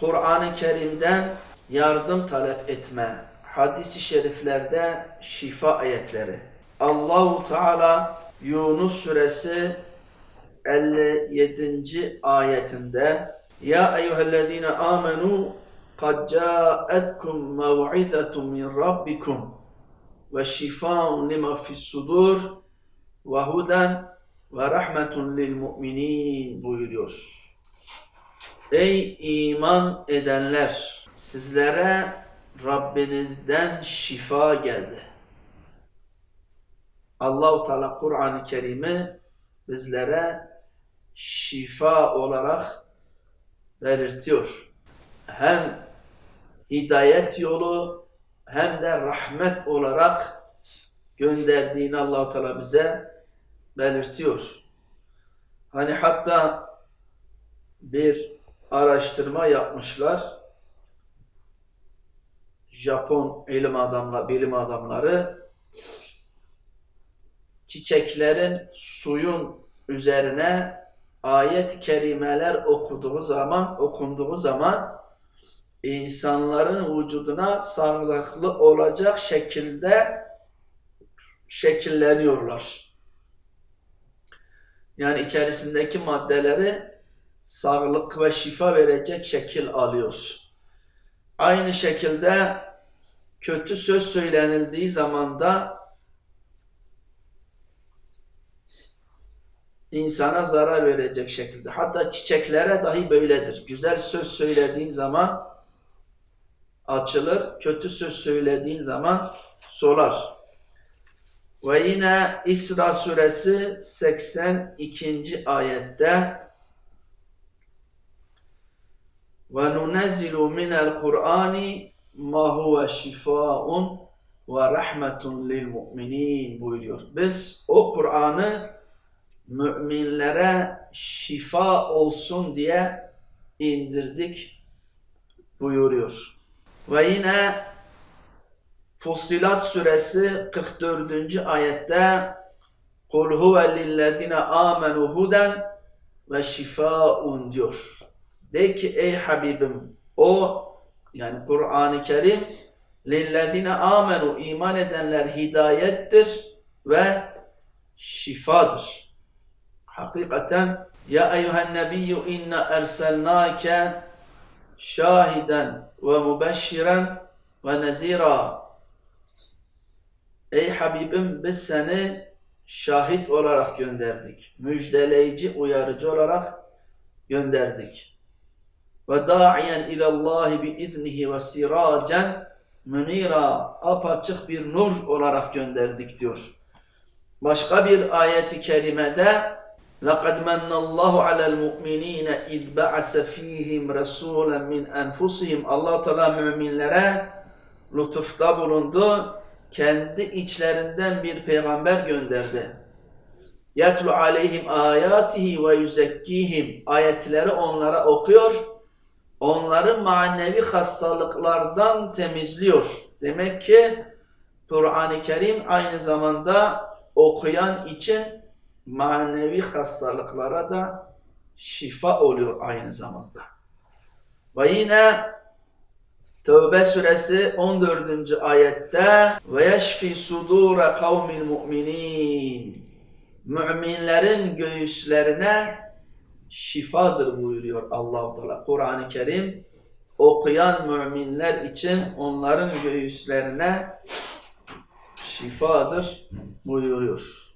Kur'an-ı Kerim'den yardım talep etme, hadis-i şeriflerde şifa ayetleri. Allahu Teala Yunus suresi 57. ayetinde Ya eyyühellezine amenu kad ca'etkum mev'izatun min rabbikum ve şifaun lima fis sudur ve huden ve rahmetun lil mu'minin buyuruyor. Ey iman edenler! Sizlere Rabbinizden şifa geldi. Allahu Teala Kur'an-ı Kerim'i bizlere şifa olarak belirtiyor. Hem hidayet yolu hem de rahmet olarak gönderdiğini Allahu Teala bize belirtiyor. Hani hatta bir araştırma yapmışlar. Japon ilim adamla bilim adamları çiçeklerin suyun üzerine ayet kerimeler okuduğu zaman okunduğu zaman insanların vücuduna sağlıklı olacak şekilde şekilleniyorlar. Yani içerisindeki maddeleri sağlık ve şifa verecek şekil alıyor. Aynı şekilde kötü söz söylenildiği zaman da insana zarar verecek şekilde. Hatta çiçeklere dahi böyledir. Güzel söz söylediğin zaman açılır, kötü söz söylediğin zaman solar. Ve yine İsra suresi 82. ayette Kur'ani ma huve şifaun ve rahmetun lil mu'minin buyuruyor. Biz o Kur'an'ı müminlere şifa olsun diye indirdik buyuruyor. Ve yine Fussilat suresi 44. ayette Kul huve lillezine amenu huden ve şifaun diyor. De ki ey Habibim o yani Kur'an-ı Kerim lillezine amenu iman edenler hidayettir ve şifadır. Hakikaten ya eyyühen nebiyyü inne erselnâke şahiden ve mübeşşiren ve nezira Ey Habibim biz seni şahit olarak gönderdik. Müjdeleyici, uyarıcı olarak gönderdik Ve da'iyen ilallahi bi iznihi ve siracen münira apaçık bir nur olarak gönderdik diyor. Başka bir ayeti kerimede لَقَدْ مَنَّ اللّٰهُ عَلَى الْمُؤْمِنِينَ اِذْ بَعَسَ ف۪يهِمْ رَسُولًا مِنْ أَنْفُسِهِمْ allah Teala müminlere lütufta bulundu. Kendi içlerinden bir peygamber gönderdi. يَتْلُ عَلَيْهِمْ آيَاتِهِ وَيُزَكِّيهِمْ Ayetleri onlara okuyor. Onları manevi hastalıklardan temizliyor. Demek ki Kur'an-ı Kerim aynı zamanda okuyan için manevi hastalıklara da şifa oluyor aynı zamanda. Ve yine Tevbe suresi 14. ayette ve yeşfi sudura kavmin mu'minin müminlerin göğüslerine şifadır buyuruyor Allah-u Teala. Kur'an-ı Kerim okuyan müminler için onların göğüslerine şifadır buyuruyor.